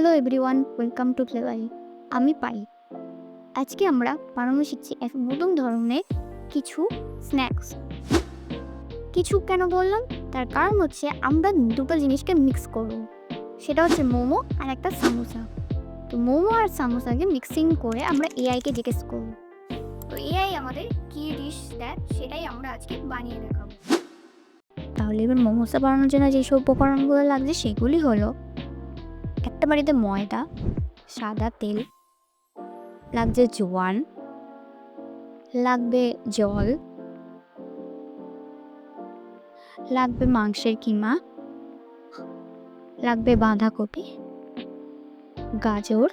Hello everyone welcome to Flavory আমি পাই। আজকে আমরা বানানো শিখছি এক নতুন ধরনের কিছু স্ন্যাক্স কিছু কেন বললাম? তার কারণ হচ্ছে আমরা দুটো জিনিসকে মিক্স করব। সেটা হচ্ছে মোমো আর একটা সামোসা। তো মোমো আর সামোসাকে মিক্সিং করে আমরা এআইকে জিজ্ঞেস করব। তো এআই আমাদের কী ডিশ দেয় সেটাই আমরা আজকে বানিয়ে দেখাবো। তাহলে এবার মোমোসা বানানোর জন্য যেসব উপকরণগুলো লাগছে সেগুলি হলো বাড়িতে ময়দা, সাদা তেল লাগছে জোয়ান, লাগবে জল, লাগবে মাংসের কিমা, লাগবে বাঁধাকপি, গাজর,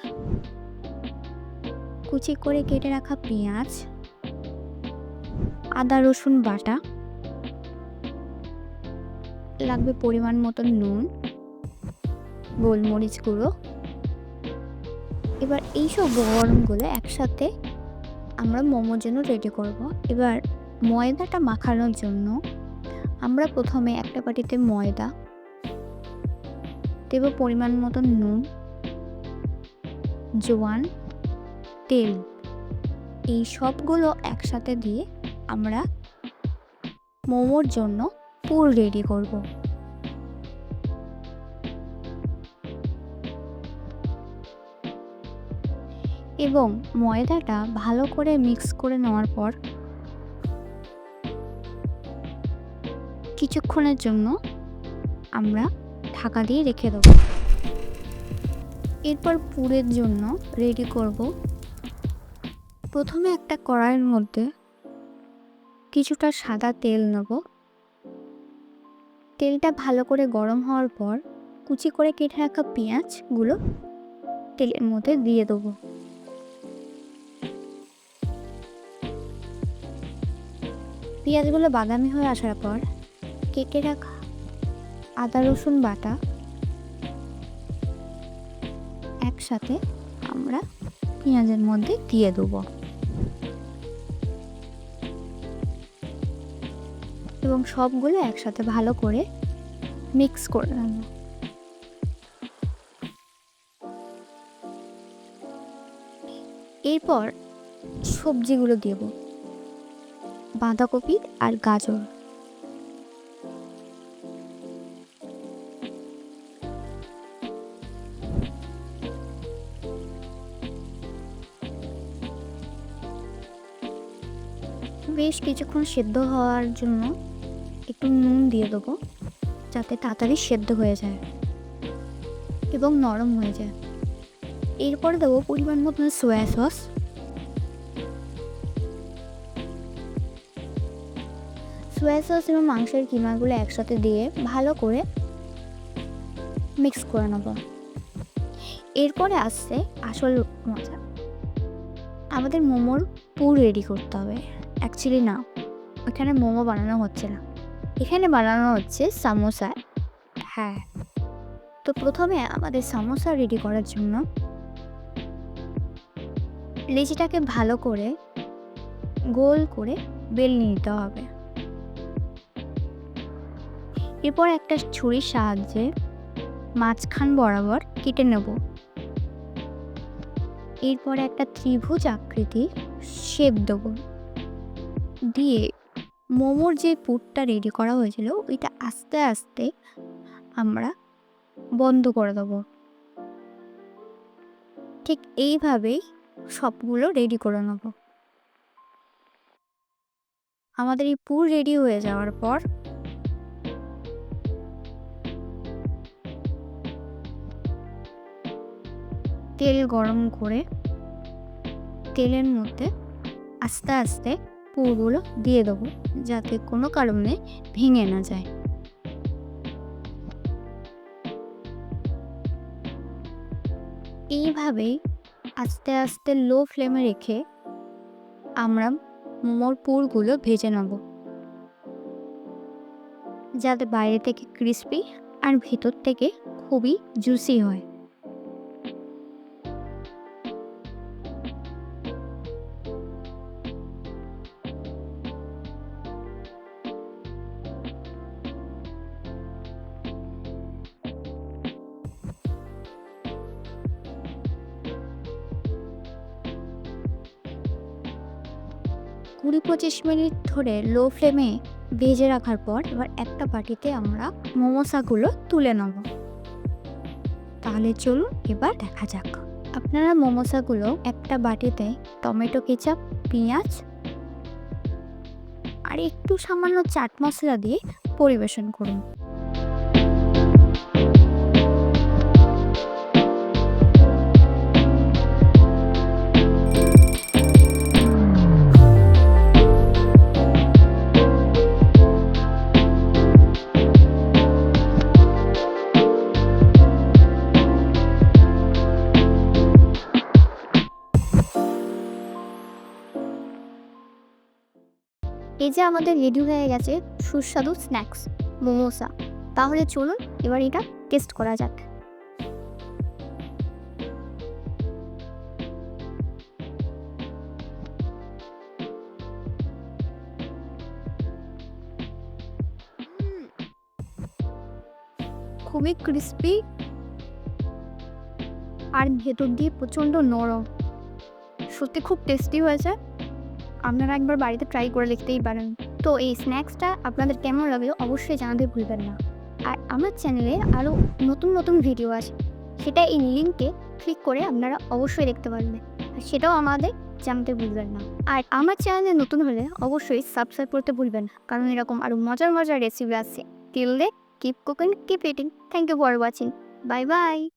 কুচি করে কেটে রাখা পেঁয়াজ, আদা, রসুন বাটা, লাগবে পরিমাণ মতন নুন গোলমরিচ গুঁড়ো। এবার এইসব উপকরণগুলো একসাথে আমরা মোমোর জন্য রেডি করব। এবার ময়দাটা মাখানোর জন্য আমরা প্রথমে একটা বাটিতে ময়দা দেব পরিমাণ মতো নুন, জোয়ান, তেল। এই সবগুলো একসাথে দিয়ে আমরা মোমোর জন্য পুর রেডি করব। এবং ময়দাটা ভালো করে মিক্স করে নেওয়ার পর কিছুক্ষণের জন্য আমরা ঢাকা দিয়ে রেখে দেবো। এরপর পুরের জন্য রেডি করব। প্রথমে একটা কড়াইয়ের মধ্যে কিছুটা সাদা তেল নেব। তেলটা ভালো করে গরম হওয়ার পর কুচি করে কেটে রাখা পেঁয়াজগুলো তেলের মধ্যে দিয়ে দেবো। পেঁয়াজগুলো বাদামি হয়ে আসার পর কেটে রাখা আদা, রসুন বাটা একসাথে আমরা পেঁয়াজের মধ্যে দিয়ে দেবো। এবং সবগুলো একসাথে ভালো করে মিক্স করে নেব। এরপর সবজিগুলো দেব। বাঁধাকপি আর গাজর। বেশ কিছুক্ষণ সেদ্ধ হওয়ার জন্য একটু নুন দিয়ে দেবো, যাতে তাড়াতাড়ি সেদ্ধ হয়ে যায় এবং নরম হয়ে যায়। এরপরে দেবো পরিমাণ মতন সোয়া সস সোয়া সস এবং মাংসের কিমাগুলো একসাথে দিয়ে ভালো করে মিক্স করে নেব। এরপরে আসছে আসল মজা। আমাদের মোমোর পুর রেডি করতে হবে। অ্যাকচুয়ালি না এখানে মোমো বানানো হচ্ছে না। এখানে বানানো হচ্ছে সামোসা। হ্যাঁ তো প্রথমে আমাদের সামোসা রেডি করার জন্য লেচিটাকে ভালো করে গোল করে বেল নিতে হবে। এরপর একটা ছুরির সাহায্যে মাঝখান বরাবর কেটে নেব। এরপর একটা ত্রিভুজ আকৃতি শেপ দেব। দিয়ে মোমোর যে পুরটা রেডি করা হয়েছিল, ওইটা আস্তে আস্তে আমরা বন্ধ করে দেব। ঠিক এইভাবেই সবগুলো রেডি করে নেব। আমাদের এই পুর রেডি হয়ে যাওয়ার পর তেল গরম করে তেলের মধ্যে আস্তে আস্তে পুরগুলো দিয়ে দেবো, যাতে কোনো কারণে ভেঙে না যায়। এইভাবেই আস্তে আস্তে লো ফ্লেমে রেখে আমরা মোমোর পুরগুলো ভেজে নেব। যাতে বাইরে থেকে ক্রিস্পি আর ভেতর থেকে খুবই জুসি হয়। কুড়ি পঁচিশ মিনিট ধরে লো ফ্লেমে ভেজে রাখার পর এবার একটা বাটিতে আমরা মোমোসাগুলো তুলে নেব। তাহলে চলুন এবার দেখা যাক। আপনারা মোমোসাগুলো একটা বাটিতে টমেটো কেচাপ, পেঁয়াজ আর একটু সামান্য চাট মশলা দিয়ে পরিবেশন করুন। এই যে আমাদের রেডি হয়ে গেছে, সুস্বাদু স্ন্যাক্স মোমোসা তাহলে চলুন এবার এটা টেস্ট করা যাক। খুবই ক্রিস্পি আর ভেতর দিয়ে প্রচণ্ড নরম। সত্যি খুব টেস্টি হয়েছে। আপনারা একবার বাড়িতে ট্রাই করে দেখতেই পারেন। তো এই স্ন্যাক্সটা আপনাদের কেমন লাগল অবশ্যই জানাতে ভুলবেন না। আর আমার চ্যানেলে আরও নতুন নতুন ভিডিও আছে সেটা এই লিঙ্কে ক্লিক করে আপনারা অবশ্যই দেখতে পারবেন। আর সেটাও আমাদের জানতে ভুলবেন না। আর আমার চ্যানেলে নতুন হলে অবশ্যই সাবস্ক্রাইব করতে ভুলবেন না, কারণ এরকম আরও মজার মজার রেসিপি আছে। Till then keep cooking keep eating thank you for watching bye bye